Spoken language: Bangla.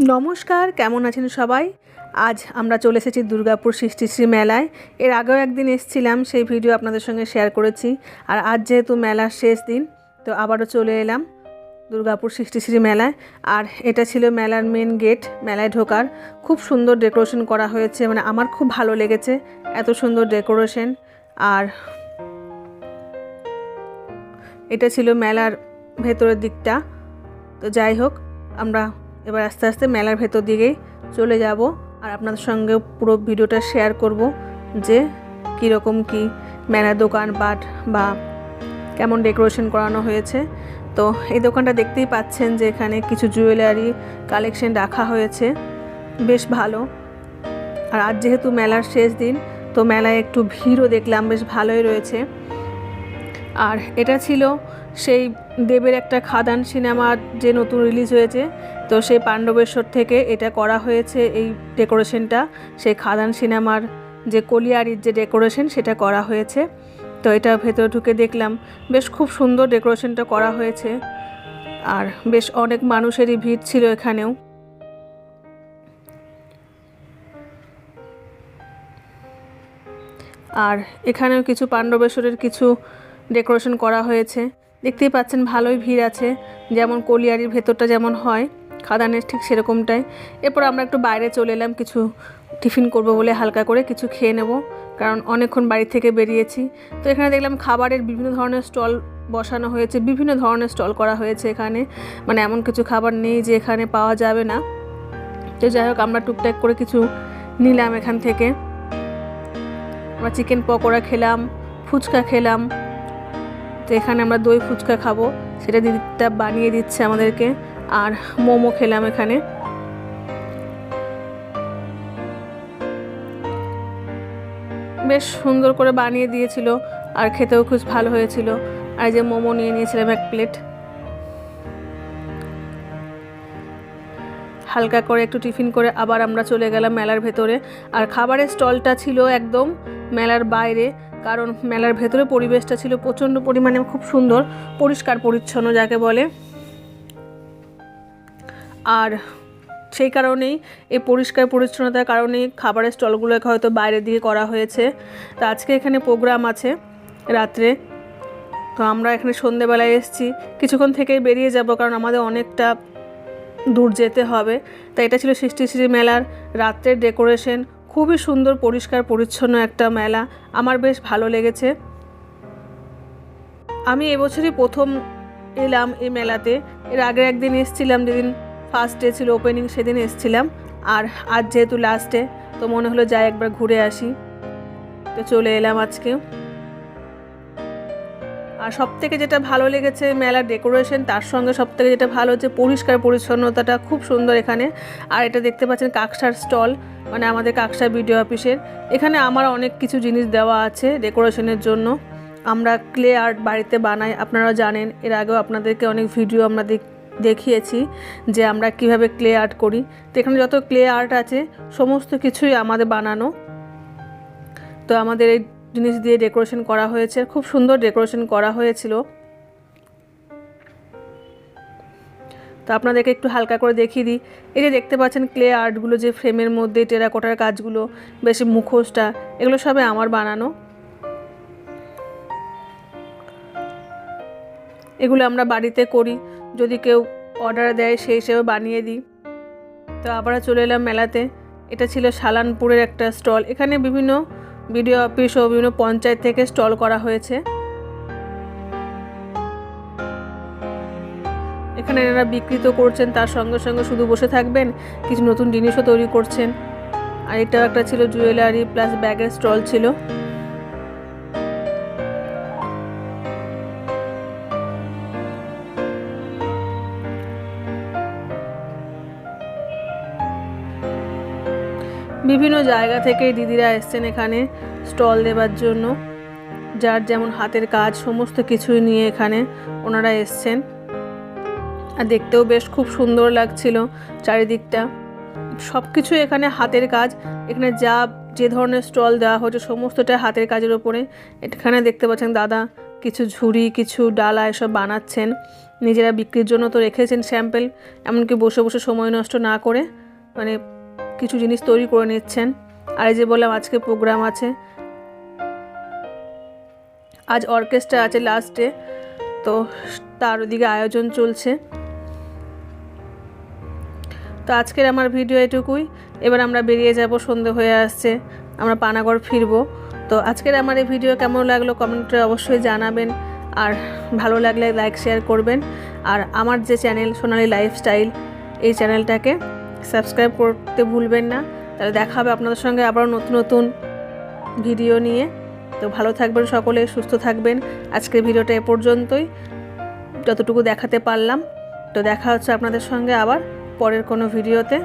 নমস্কার, কেমন আছেন সবাই? আজ আমরা চলে এসেছি দুর্গাপুর সৃষ্টিশ্রী মেলায়। এর আগেও একদিন এসেছিলাম, সেই ভিডিও আপনাদের সঙ্গে শেয়ার করেছি। আর আজ যেহেতু মেলার শেষ দিন, তো আবারও চলে এলাম দুর্গাপুর সৃষ্টিশ্রী মেলায়। আর এটা ছিল মেলার মেন গেট মেলায় ঢোকার। খুব সুন্দর ডেকোরেশন করা হয়েছে মানে আমার খুব ভালো লেগেছে এত সুন্দর ডেকোরেশন আর এটা ছিল মেলার ভেতরের দিকটা। তো যাই হোক, আমরা এবার আস্তে আস্তে মেলার ভেতর দিকেই চলে যাব আর আপনাদের সঙ্গে পুরো ভিডিওটা শেয়ার করব যে কীরকম কি মেলার দোকানপাট বা কেমন ডেকোরেশন করানো হয়েছে। তো এই দোকানটা দেখতেই পাচ্ছেন যে এখানে কিছু জুয়েলারি কালেকশন রাখা হয়েছে। বেশ ভালো। আর আজ যেহেতু মেলার শেষ দিন, তো মেলায় একটু ভিড়ও দেখলাম, বেশ ভালোই রয়েছে। আর এটা ছিল সেই দেবের একটা খাদান সিনেমা যে নতুন রিলিজ হয়েছে তো সেই পাণ্ডবেশ্বর থেকে এটা করা হয়েছে এই ডেকোরেশনটা। সেই খাদান সিনেমার যে কলিয়ারির যে ডেকোরেশন, সেটা করা হয়েছে। তো এটা ভেতরে ঢুকে দেখলাম, বেশ খুব সুন্দর ডেকোরেশনটা করা হয়েছে। আর বেশ অনেক মানুষেরই ভিড় ছিল এখানেও। আর এখানেও কিছু পাণ্ডবেশ্বরের কিছু ডেকোরেশন করা হয়েছে। দেখতেই পাচ্ছেন, ভালোই ভিড় আছে। যেমন কলিয়ারির ভেতরটা যেমন হয় খাদানের ঠিক সেরকমটাই। এরপর আমরা একটু বাইরে চলে এলাম, কিছু টিফিন করব বলে হালকা করে কিছু খেয়ে নেব, কারণ অনেকক্ষণ বাড়ি থেকে বেরিয়েছি। তো এখানে দেখলাম খাবারের বিভিন্ন ধরনের স্টল বসানো হয়েছে, বিভিন্ন ধরনের স্টল করা হয়েছে এখানে। মানে এমন কিছু খাবার নেই যে এখানে পাওয়া যাবে না। তো যাই হোক, আমরা টুকটাক করে কিছু নিলাম এখান থেকে। আমরা চিকেন পকোড়া খেলাম, ফুচকা খেলাম। তো এখানে আমরা দই ফুচকা খাব, সেটা দিদিটা বানিয়ে দিচ্ছে আমাদেরকে। আর মোমো খেলাম এখানে। বেশ সুন্দর করে বানিয়ে দিয়েছিল আর খেতেও খুব ভালো হয়েছিল। আর যে মোমো নিয়ে নিয়েছিলাম এক প্লেট। হালকা করে একটু টিফিন করে আবার আমরা চলে গেলাম মেলার ভেতরে। আর খাবারের স্টলটা ছিল একদম মেলার বাইরে, কারণ মেলার ভেতরে পরিবেশটা ছিল প্রচণ্ড পরিমাণে খুব সুন্দর পরিষ্কার পরিচ্ছন্ন যাকে বলে। আর সেই কারণেই, এই পরিষ্কার পরিচ্ছন্নতার কারণেই খাবারের স্টলগুলোকে হয়তো বাইরের দিকে করা হয়েছে। তো আজকে এখানে প্রোগ্রাম আছে রাত্রে। তো আমরা এখানে সন্ধেবেলায় এসেছি। কিছুক্ষণ থেকেই বেরিয়ে যাব কারণ আমাদের অনেকটা দূর যেতে হবে। তাই এটা ছিল সৃষ্টি শ্রী মেলার রাত্রের ডেকোরেশন। খুবই সুন্দর, পরিষ্কার, পরিচ্ছন্ন একটা মেলা। আমার বেশ ভালো লেগেছে। আমি এবছরই প্রথম এলাম এই মেলাতে। এর আগের একদিন এসেছিলাম যেদিন ফার্স্ট ডে ছিল ওপেনিং সেদিন এসছিলাম। আর আজ যেহেতু লাস্ট তো মনে হলো যাই একবার ঘুরে আসি। তো চলে এলাম আজকে। আর সব থেকে যেটা ভালো লেগেছে মেলার ডেকোরেশন তার সঙ্গে সব থেকে যেটা ভালো হচ্ছে পরিষ্কার পরিচ্ছন্নতাটা খুব সুন্দর এখানে। আর এটা দেখতে পাচ্ছেন কাকসার স্টল মানে আমাদের কাকসা ভিডিও অফিসের। এখানে আমার অনেক কিছু জিনিস দেওয়া আছে ডেকোরেশনের জন্য। আমরা ক্লে আর্ট বাড়িতে বানাই আপনারা জানেন। এর আগেও আপনাদেরকে অনেক ভিডিও আমরা দেখিয়েছি যে আমরা কীভাবে ক্লে আর্ট করি। তো এখানে যত ক্লে আর্ট আছে, সমস্ত কিছুই আমাদের বানানো। তো আমাদের এই জিনিস দিয়ে ডেকোরেশন করা হয়েছে। খুব সুন্দর ডেকোরেশন করা হয়েছিল। তো আপনাদেরকে একটু হালকা করে দেখিয়ে দিই। এই যে দেখতে পাচ্ছেন ক্লে আর্টগুলো যে ফ্রেমের মধ্যে টেরাকোটার কাজগুলো, বেশি মুখোশটা, এগুলো সবে আমার বানানো। এগুলো আমরা বাড়িতে করি। যদি কেউ অর্ডার দেয়, সেই হিসেবে বানিয়ে দিই। তো আবার চলে এলাম মেলাতে। এটা ছিল সালানপুরের একটা স্টল। এখানে বিভিন্ন বিডিও অফিস ও বিভিন্ন পঞ্চায়েত থেকে স্টল করা হয়েছে। এখানে এনারা বিকৃত করছেন, তার সঙ্গে সঙ্গে শুধু বসে থাকবেন, কিছু নতুন জিনিসও তৈরি করছেন। আর এটাও একটা ছিল জুয়েলারি প্লাস ব্যাগের স্টল ছিল। বিভিন্ন জায়গা থেকে দিদিরা এসছেন এখানে স্টল দেবার জন্য। যার যেমন হাতের কাজ, সমস্ত কিছুই নিয়ে এখানে ওনারা এসছেন। আর দেখতেও বেশ খুব সুন্দর লাগছিল চারিদিকটা। সব কিছুই এখানে হাতের কাজ। এখানে যা, যে ধরনের স্টল দেওয়া হচ্ছে সমস্তটা হাতের কাজের ওপরে। এখানে দেখতে পাচ্ছেন দাদা কিছু ঝুড়ি, কিছু ডালা এসব বানাচ্ছেন। নিজেরা বিক্রির জন্য তো রেখেছেন স্যাম্পেল এমনকি বসে বসে সময় নষ্ট না করে। মানে কিছু জিনিস তৈরি করে নিচ্ছেন। আর এই যে বললাম, আজকে প্রোগ্রাম আছে। আজ অর্কেস্ট্রা আছে লাস্টে তো তার ওদিকে আয়োজন চলছে। তো আজকের আমার ভিডিও এটুকুই। এবার আমরা বেরিয়ে যাব, সন্ধে হয়ে আসছে। আমরা পানাগড় ফিরবো। তো আজকের আমার এই ভিডিও কেমন লাগল কমেন্টে অবশ্যই জানাবেন। আর ভালো লাগলে লাইক শেয়ার করবেন। আর আমার যে চ্যানেল সোনালি লাইফস্টাইল এই চ্যানেলটাকে সাবস্ক্রাইব করতে ভুলবেন না। তাহলে দেখা হবে আপনাদের সঙ্গে আবার নতুন নতুন ভিডিও নিয়ে। তো ভালো থাকবেন সকলে, সুস্থ থাকবেন। আজকের ভিডিওটা এ পর্যন্তই। যতটুকু দেখাতে পারলাম। তো দেখা হচ্ছে আপনাদের সঙ্গে আবার পরের কোনো ভিডিওতে।